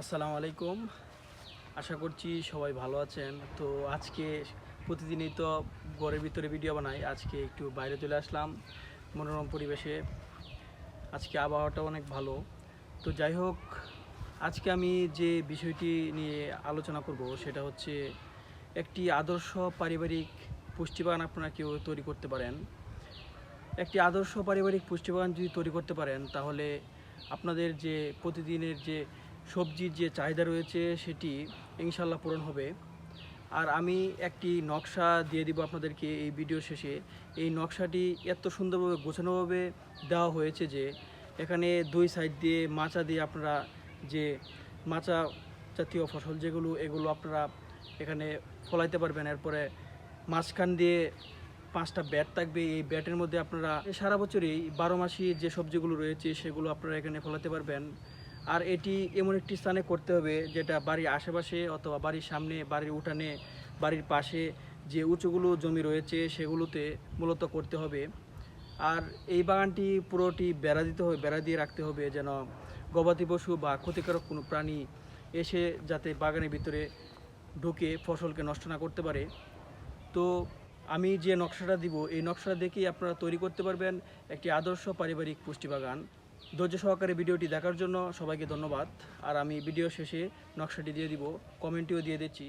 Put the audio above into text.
আসসালামু আলাইকুম। আশা করছি সবাই ভালো আছেন। তো আজকে প্রতিদিনই তো ঘরের ভিতরে ভিডিও বানাই। আজকে একটু বাইরে চলে আসলাম মনোরম পরিবেশে। আজকে আবহাওয়াটা অনেক ভালো। তো যাই হোক, আজকে আমি যে বিষয়টি নিয়ে আলোচনা করব সেটা হচ্ছে একটি আদর্শ পারিবারিক পুষ্টিবান আপনারা কেউ তৈরি করতে পারেন। একটি আদর্শ পারিবারিক পুষ্টিবাগান যদি তৈরি করতে পারেন, তাহলে আপনাদের যে প্রতিদিনের যে সবজির যে চাহিদা রয়েছে সেটি ইনশাল্লাহ পূরণ হবে। আর আমি একটি নকশা দিয়ে দিব আপনাদেরকে এই ভিডিও শেষে। এই নকশাটি এত সুন্দরভাবে, গোছানোভাবে দেওয়া হয়েছে যে এখানে দুই সাইড দিয়ে মাচা দিয়ে আপনারা যে মাচা জাতীয় ফসল যেগুলো, এগুলো আপনারা এখানে ফলাইতে পারবেন। এরপরে মাঝখান দিয়ে পাঁচটা ব্যাট থাকবে। এই ব্যাটের মধ্যে আপনারা সারা বছরই বারো মাসি যে সবজিগুলো রয়েছে সেগুলো আপনারা এখানে ফলাতে পারবেন। আর এটি এমন একটি স্থানে করতে হবে যেটা বাড়ির আশেপাশে অথবা বাড়ির সামনে, বাড়ির উঠানে, বাড়ির পাশে যে উঁচুগুলো জমি রয়েছে সেগুলোতে মূলত করতে হবে। আর এই বাগানটি পুরোটি বেড়া দিতে হবে, বেড়া দিয়ে রাখতে হবে যেন গবাদি পশু বা ক্ষতিকারক কোনো প্রাণী এসে যাতে বাগানের ভিতরে ঢুকে ফসলকে নষ্ট না করতে পারে। তো আমি যে নকশাটা দিব, এই নকশাটা দেখেই আপনারা তৈরি করতে পারবেন একটি আদর্শ পারিবারিক পুষ্টি বাগান। ধৈর্য সহকারে ভিডিওটি দেখার জন্য সবাইকে ধন্যবাদ। আর আমি ভিডিও শেষে নকশাটি দিয়ে দিব কমেন্টিও দিয়ে দিচ্ছি।